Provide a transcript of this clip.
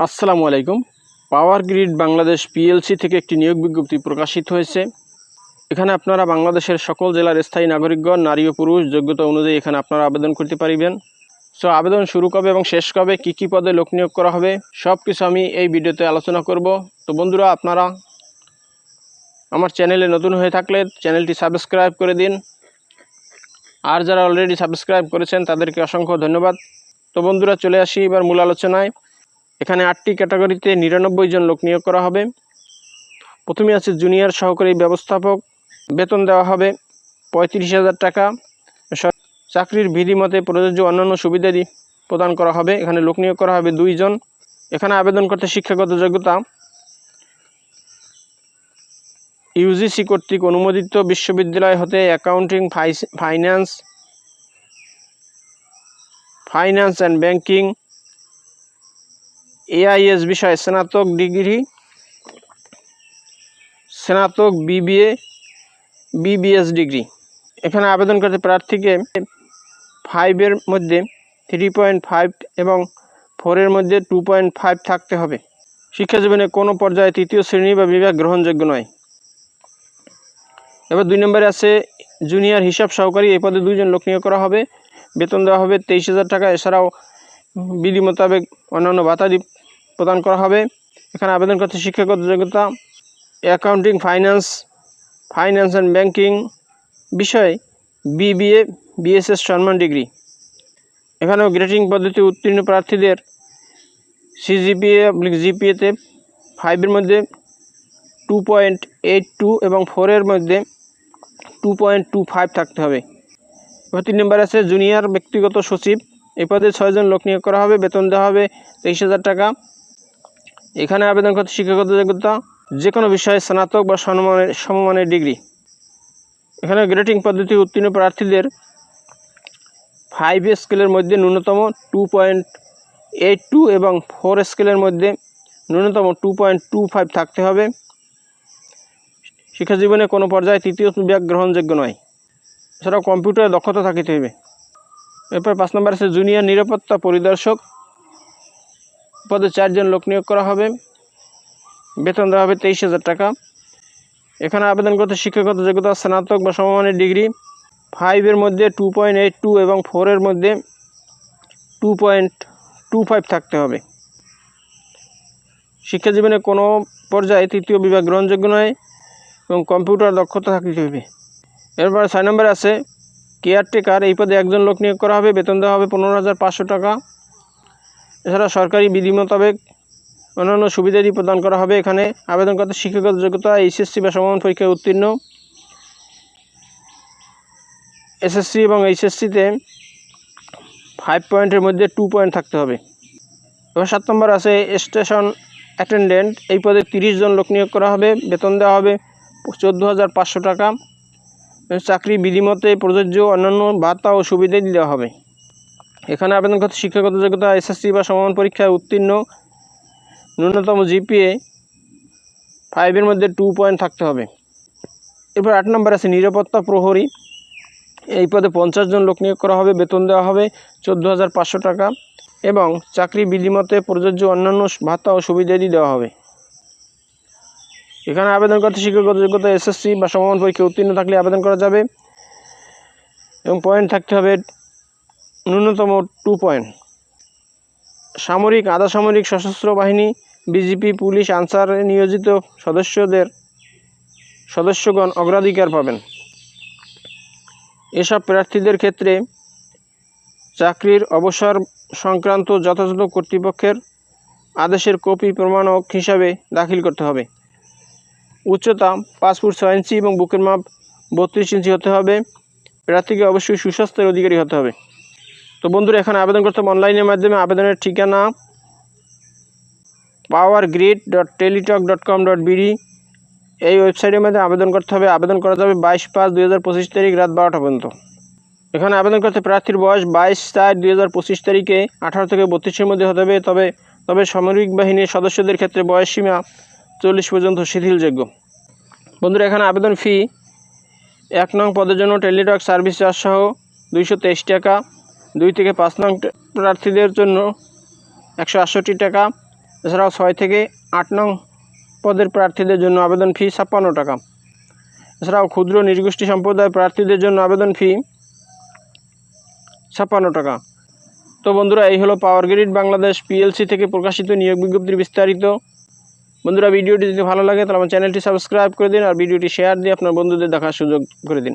আসসালামু আলাইকুম। Power grid Bangladesh PLC থেকে একটি নিয়োগ বিজ্ঞপ্তি প্রকাশিত হয়েছে। এখানে আপনারা বাংলাদেশের সকল জেলার স্থায়ী নাগরিকগণ, নারী ও পুরুষ, যোগ্যতা অনুযায়ী এখানে আপনারা আবেদন করতে পারিবেন। সো, আবেদন শুরু কবে এবং শেষ কবে, কী কী পদে লোক নিয়োগ করা হবে সব কিছু আমি এই ভিডিওতে আলোচনা করব। তো বন্ধুরা, আপনারা আমার চ্যানেলে নতুন হয়ে থাকলে চ্যানেলটি সাবস্ক্রাইব করে দিন। আর যারা অলরেডি সাবস্ক্রাইব করেছেন, তাদেরকে অসংখ্য ধন্যবাদ। তো বন্ধুরা, চলে আসি এবার মূল আলোচনায়। এখানে আটটি ক্যাটাগরিতে নিরানব্বই জন লোক নিয়োগ করা হবে। প্রথমে আছে জুনিয়র সহকারী ব্যবস্থাপক, বেতন দেওয়া হবে পঁয়ত্রিশ হাজার টাকা। চাকরির বিধি মতে প্রযোজ্য অন্যান্য সুবিধাদি প্রদান করা হবে। এখানে লোক নিয়োগ করা হবে দুইজন এখানে আবেদন করতে শিক্ষাগত যোগ্যতা। ইউজিসি কর্তৃক অনুমোদিত বিশ্ববিদ্যালয় হতে accounting finance finance and banking AIS বিষয়ে স্নাতক ডিগ্রি, স্নাতক বিবিএ বিবিএস ডিগ্রি। এখানে আবেদন করতে প্রার্থীকে ফাইভের মধ্যে থ্রি পয়েন্ট ফাইভ এবং ফোরের মধ্যে টু পয়েন্ট ফাইভ থাকতে হবে। শিক্ষা জীবনে কোনো পর্যায়ে তৃতীয় শ্রেণি বা বিভাগ গ্রহণযোগ্য নয়। এবার দুই নম্বরে আছে জুনিয়র হিসাব সহকারী এই পদে দুইজন লোক নিয়োগ করা হবে। বেতন দেওয়া হবে তেইশ হাজার টাকা। এছাড়াও বিধি মোতাবেক অন্যান্য ভাতাদি প্রদান করা হবে। এখানে আবেদন করতে শিক্ষাগত যোগ্যতা accounting finance finance and banking বিষয়ে বিবিএ বিএসএস সম্মান ডিগ্রি। এখানেও গ্রেডিং পদ্ধতি উত্তীর্ণ প্রার্থীদের সিজিপিএ জিপিএতে ফাইভের মধ্যে টু পয়েন্ট এইট টু এবং ফোরের মধ্যে টু পয়েন্ট টু ফাইভ থাকতে হবে। এবার তিন নম্বর আছে জুনিয়র ব্যক্তিগত সচিব। এই পদে ছয়জন লোক নিয়োগ করা হবে, বেতন দেওয়া হবে তেইশ হাজার টাকা। এখানে আবেদন করতে শিক্ষাগত যোগ্যতা যে কোনো বিষয়ে স্নাতক বা সমমানের সমমানের ডিগ্রি। এখানে গ্রেডিং পদ্ধতি উত্তীর্ণ প্রার্থীদের ফাইভ স্কেলের মধ্যে ন্যূনতম টু পয়েন্ট এইট টু এবং ফোর স্কেলের মধ্যে ন্যূনতম টু পয়েন্ট টু ফাইভ থাকতে হবে। শিক্ষা জীবনে কোনো পর্যায়ে তৃতীয় বিভাগ গ্রহণযোগ্য নয়। এছাড়াও কম্পিউটারে দক্ষতা থাকিতে হবে এরপর পাঁচ নম্বর আছে জুনিয়র নিরাপত্তা পরিদর্শক। পদে চারজন লোক নিয়োগ করা হবে। বেতন দেওয়া হবে তেইশ হাজার টাকা। এখানে আবেদন করতে শিক্ষাগত যোগ্যতা, স্নাতক বা সমমানের ডিগ্রি ফাইভের মধ্যে টু পয়েন্ট এইট টু এবং ফোরের মধ্যে টু পয়েন্ট টু ফাইভ থাকতে হবে। শিক্ষা জীবনে কোনো পর্যায়ে তৃতীয় বিভাগ গ্রহণযোগ্য নয় এবং কম্পিউটার দক্ষতা থাকতে হবে। এরপর ছয় নম্বরে আছে কেয়ারটেকার এই পদে একজন লোক নিয়োগ করা হবে, বেতন দেওয়া হবে পনেরো হাজার পাঁচশো টাকা। এছাড়া সরকারি বিধি মোতাবেক অন্যান্য সুবিধাদি প্রদান করা হবে। এখানে আবেদন করতে শিক্ষাগত যোগ্যতা, এইচএসসি বা সমান পরীক্ষায় উত্তীর্ণ। এসএসসি এবং এইচএসসিতে ফাইভ পয়েন্টের মধ্যে টু পয়েন্ট থাকতে হবে। এবার সাত নম্বর আছে স্টেশন অ্যাটেন্ডেন্ট। এই পদে তিরিশ জন লোক নিয়োগ করা হবে। বেতন দেওয়া হবে চোদ্দ হাজার পাঁচশো টাকা। চাকরি বিধিমতে প্রযোজ্য অন্যান্য ভাতা ও সুবিধা দেওয়া হবে। এখানে আবেদন করতে শিক্ষাগত যোগ্যতা এসএসসি বা সমান পরীক্ষায় উত্তীর্ণ। ন্যূনতম জিপিএ ফাইভের মধ্যে টু পয়েন্ট থাকতে হবে। এরপর আট নম্বর আছে নিরাপত্তা প্রহরী। এই পদে পঞ্চাশ জন লোক নিয়োগ করা হবে, বেতন দেওয়া হবে চোদ্দ হাজার পাঁচশো টাকা এবং চাকরি বিধিমতে প্রযোজ্য অন্যান্য ভাতা ও সুবিধাদি দেওয়া হবে। এখানে আবেদন করতে শিক্ষাগত যোগ্যতা এসএসসি বা সমান পরীক্ষা উত্তীর্ণ থাকলে আবেদন করা যাবে এবং পয়েন্ট থাকতে হবে ন্যূনতম টু পয়েন্ট সামরিক আধা সামরিক সশস্ত্র বাহিনী বিজিপি পুলিশ, আনসার নিয়োজিত সদস্যদের, সদস্যগণ অগ্রাধিকার পাবেন। এসব প্রার্থীদের ক্ষেত্রে চাকরির অবসর সংক্রান্ত যথাযথ কর্তৃপক্ষের আদেশের কপি প্রমাণক হিসাবে দাখিল করতে হবে। উচ্চতা পাঁচ ফুট ছয় ইঞ্চি এবং বুকের মাপ বত্রিশ ইঞ্চি হতে হবে। প্রার্থীকে অবশ্যই সুস্বাস্থ্যের অধিকারী হতে হবে। তো বন্ধুরা, এখানে আবেদন করতে হবে অনলাইনের মাধ্যমে। আবেদনের ঠিকানা power grid dot Teletalk dot com dot BD এই ওয়েবসাইটের মধ্যে আবেদন করতে হবে। আবেদন করা যাবে বাইশ পাঁচ দুই হাজার পঁচিশ তারিখ রাত বারোটা পর্যন্ত। এখানে আবেদন করতে প্রার্থীর বয়স বাইশ চার দুই হাজার পঁচিশ তারিখে আঠারো থেকে বত্রিশের মধ্যে হতে হবে। তবে তবে সামরিক বাহিনীর সদস্যদের ক্ষেত্রে বয়স সীমা চল্লিশ পর্যন্ত শিথিলযোগ্য। বন্ধুরা, এখানে আবেদন ফি এক নং পদের জন্য টেলিটক সার্ভিস চার্জ সহ দুইশো তেইশ টাকা। দুই থেকে পাঁচ নং প্রার্থীদের জন্য একশো আটষট্টি টাকা। এছাড়াও ছয় থেকে আট নং পদের প্রার্থীদের জন্য আবেদন ফি ছাপ্পান্ন টাকা। এছাড়াও ক্ষুদ্র নির্গোষ্ঠী সম্প্রদায় প্রার্থীদের জন্য আবেদন ফি ছাপ্পান্ন টাকা। তো বন্ধুরা, এই হলো পাওয়ার গ্রিড বাংলাদেশ পিএলসি থেকে প্রকাশিত নিয়োগ বিজ্ঞপ্তির বিস্তারিত। বন্ধুরা, ভিডিওটি যদি ভালো লাগে, তাহলে আমার চ্যানেলটি সাবস্ক্রাইব করে দিন আর ভিডিওটি শেয়ার দিয়ে আপনার বন্ধুদের দেখার সুযোগ করে দিন।